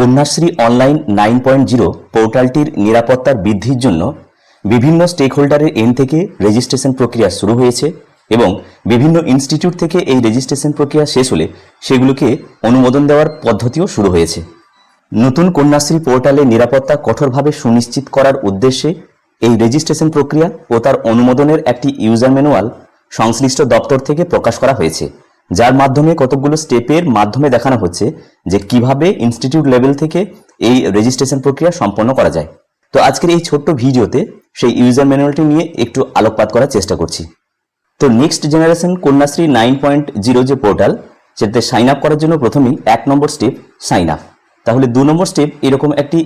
Kanyashree online nine point zero পোর্টালটির নিরাপত্তার বৃদ্ধির জন্য বিভিন্ন স্টেক হোল্ডারের এন থেকে রেজিস্ট্রেশন প্রক্রিয়া শুরু হয়েছে এবং বিভিন্ন ইনস্টিটিউট থেকে এই রেজিস্ট্রেশন প্রক্রিয়া শেষ হলে সেগুলোকে অনুমোদন দেওয়ার পদ্ধতিও শুরু হয়েছে। নতুন কন্যাশ্রী পোর্টালে নিরাপত্তা কঠোরভাবে সুনিশ্চিত করার উদ্দেশ্যে এই রেজিস্ট্রেশন প্রক্রিয়া ও তার অনুমোদনের একটি ইউজার ম্যানুয়াল সংশ্লিষ্ট দপ্তর থেকে প্রকাশ করা হয়েছে। যার মাধ্যমে কতকগুলো স্টেপের মাধ্যমে দেখানো হচ্ছে যে কীভাবে ইনস্টিটিউট লেভেল থেকে এই রেজিস্ট্রেশন প্রক্রিয়া সম্পন্ন করা যায়। তো আজকের এই ছোট্ট ভিডিওতে সেই ইউজার ম্যানুয়ালটি নিয়ে একটু আলোকপাত করার চেষ্টা করছি। তো next generation Kanyashree nine point zero যে পোর্টাল, সেটাতে সাইন আপ করার জন্য প্রথমেই এক নম্বর স্টেপ সাইন আপ। তাহলে দু নম্বর স্টেপ এরকম একটি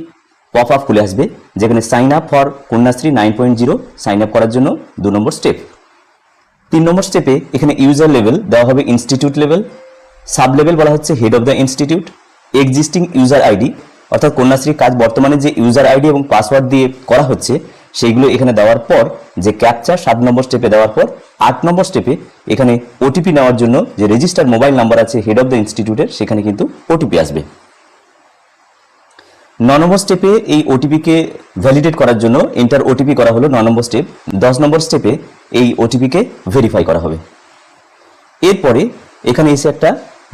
পপ আপ খুলে আসবে, যেখানে sign up for Kanyashree nine point zero sign up করার জন্য দু নম্বর স্টেপ। তিন নম্বর স্টেপে এখানে ইউজার লেভেল দেওয়া হবে ইনস্টিটিউট লেভেল সাব লেভেল বলা হচ্ছে head of the institute existing user ID অর্থাৎ কন্যাশ্রীর কাজ বর্তমানে যে ইউজার আইডি এবং পাসওয়ার্ড দিয়ে করা হচ্ছে, সেইগুলো এখানে দেওয়ার পর, যে ক্যাপচা সাত নম্বর স্টেপে দেওয়ার পর, আট নম্বর স্টেপে এখানে ওটিপি নেওয়ার জন্য যে রেজিস্টার মোবাইল নাম্বার আছে হেড অফ দ্য ইনস্টিটিউটের সেখানে কিন্তু ওটিপি আসবে। ন নম্বর স্টেপে এই ওটিপিকে ভ্যালিডেট করার জন্য এন্টার ওটিপি করা হলো ন নম্বর স্টেপ দশ নম্বর স্টেপে এই ওটিপিকে ভেরিফাই করা হবে। এরপরে এখানে এসে একটা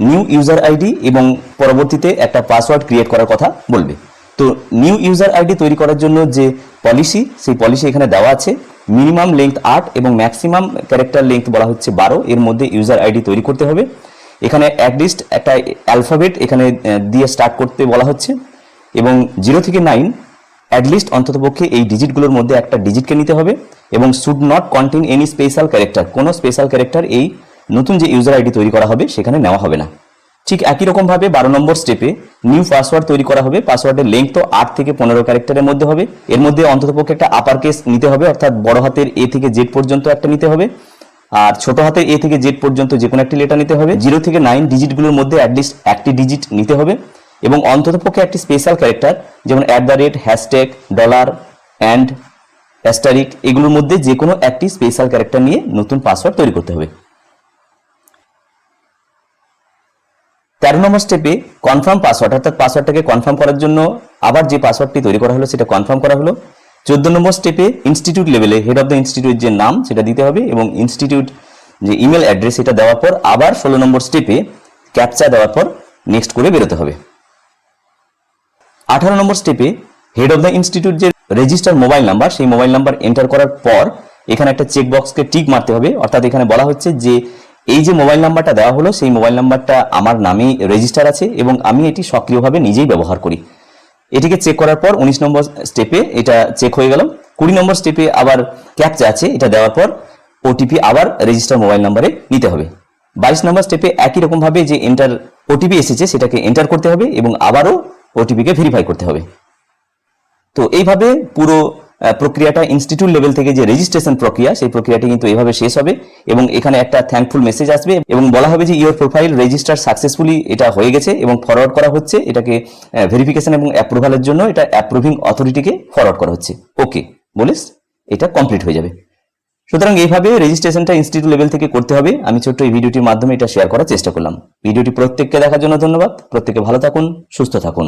নিউ ইউজার আইডি এবং পরবর্তীতে একটা পাসওয়ার্ড ক্রিয়েট করার কথা বলবে। তো নিউ ইউজার আইডি তৈরি করার জন্য যে পলিসি সেই পলিসি এখানে দেওয়া আছে। মিনিমাম লেংথ আট এবং ম্যাক্সিমাম ক্যারেক্টার লেংথ বলা হচ্ছে বারো। এর মধ্যে ইউজার আইডি তৈরি করতে হবে। এখানে অ্যাটলিস্ট একটা অ্যালফাবেট এখানে দিয়ে স্টার্ট করতে বলা হচ্ছে। এবং জিরো থেকে নাইন অ্যাটলিস্ট অন্ততপক্ষে এই ডিজিটগুলোর মধ্যে একটা ডিজিটকে নিতে হবে এবং should not contain any special character কোনো স্পেশাল ক্যারেক্টার এই নতুন যে ইউজার আইডি তৈরি করা হবে সেখানে নেওয়া হবে না। ঠিক একই রকমভাবে বারো নম্বর স্টেপে নিউ পাসওয়ার্ড তৈরি করা হবে পাসওয়ার্ডের লেংথ তো আট থেকে পনেরো ক্যারেক্টারের মধ্যে হবে। এর মধ্যে অন্ততপক্ষে একটা আপার কেস নিতে হবে, অর্থাৎ বড় হাতের এ থেকে জেড পর্যন্ত একটা নিতে হবে। আর ছোট হাতের এ থেকে জেড পর্যন্ত যে কোনো একটি লেটার নিতে হবে। জিরো থেকে নাইন ডিজিটগুলোর মধ্যে অ্যাটলিস্ট একটি ডিজিট নিতে হবে। এবং অন্ততপক্ষে একটি স্পেশাল ক্যারেক্টার যেমন at the rate hashtag dollar and asterisk এগুলোর মধ্যে যে কোনো একটি স্পেশাল ক্যারেক্টার নিয়ে নতুন পাসওয়ার্ড তৈরি করতে হবে। তেরো নম্বর স্টেপে কনফার্ম পাসওয়ার্ড অর্থাৎ পাসওয়ার্ডটাকে কনফার্ম করার জন্য আবার যে পাসওয়ার্ডটি তৈরি করা হলো সেটা কনফার্ম করা হলো। চোদ্দ নম্বর স্টেপে ইনস্টিটিউট লেভেলে হেড অফ দ্য ইনস্টিটিউট যে নাম সেটা দিতে হবে এবং ইনস্টিটিউট যে ইমেল অ্যাড্রেস সেটা দেওয়ার পর আবার ষোলো নম্বর স্টেপে ক্যাপচা দেওয়ার পর নেক্সট করে বেরোতে হবে। আঠারো নম্বর স্টেপে হেড অফ দ্য ইনস্টিটিউট যে রেজিস্টার মোবাইল নাম্বার সেই মোবাইল নাম্বার এন্টার করার পর এখানে একটা চেক বক্সকে টিক মারতে হবে। অর্থাৎ এখানে বলা হচ্ছে যে এই যে মোবাইল নাম্বারটা দেওয়া হলো, সেই মোবাইল নাম্বারটা আমার নামে রেজিস্টার আছে এবং আমি এটি সক্রিয়ভাবে নিজেই ব্যবহার করি। এটিকে চেক করার পর উনিশ নম্বর স্টেপে এটা চেক হয়ে গেল। কুড়ি নম্বর স্টেপে আবার ক্যাপচা আছে, এটা দেওয়ার পর ওটিপি আবার রেজিস্টার মোবাইল নাম্বারে নিতে হবে। বাইশ নম্বর স্টেপে একই রকমভাবে যে এন্টার ওটিপি এসেছে, সেটাকে এন্টার করতে হবে এবং আবারও ওটিপিকে ভেরিফাই করতে হবে। তো এইভাবে পুরো প্রক্রিয়াটা ইনস্টিটিউট লেভেল থেকে যে রেজিস্ট্রেশন প্রক্রিয়া, সেই প্রক্রিয়াটি কিন্তু এইভাবে শেষ হবে এবং এখানে একটা থ্যাঙ্কফুল মেসেজ আসবে এবং বলা হবে যে ইওর প্রোফাইল রেজিস্টার সাকসেসফুলি এটা হয়ে গেছে এবং ফরওয়ার্ড করা হচ্ছে। এটাকে ভেরিফিকেশন এবং অ্যাপ্রুভালের জন্য এটা অ্যাপ্রুভিং অথরিটিকে ফরওয়ার্ড করা হচ্ছে। ওকে বলিস, এটা কমপ্লিট হয়ে যাবে। সুতরাং এইভাবে রেজিস্ট্রেশনটা ইনস্টিটিউট লেভেল থেকে করতে হবে। আমি ছোট্ট এই ভিডিওটির মাধ্যমে এটা শেয়ার করার চেষ্টা করলাম। ভিডিওটি প্রত্যেককে দেখার জন্য ধন্যবাদ। প্রত্যেকে ভালো থাকুন, সুস্থ থাকুন।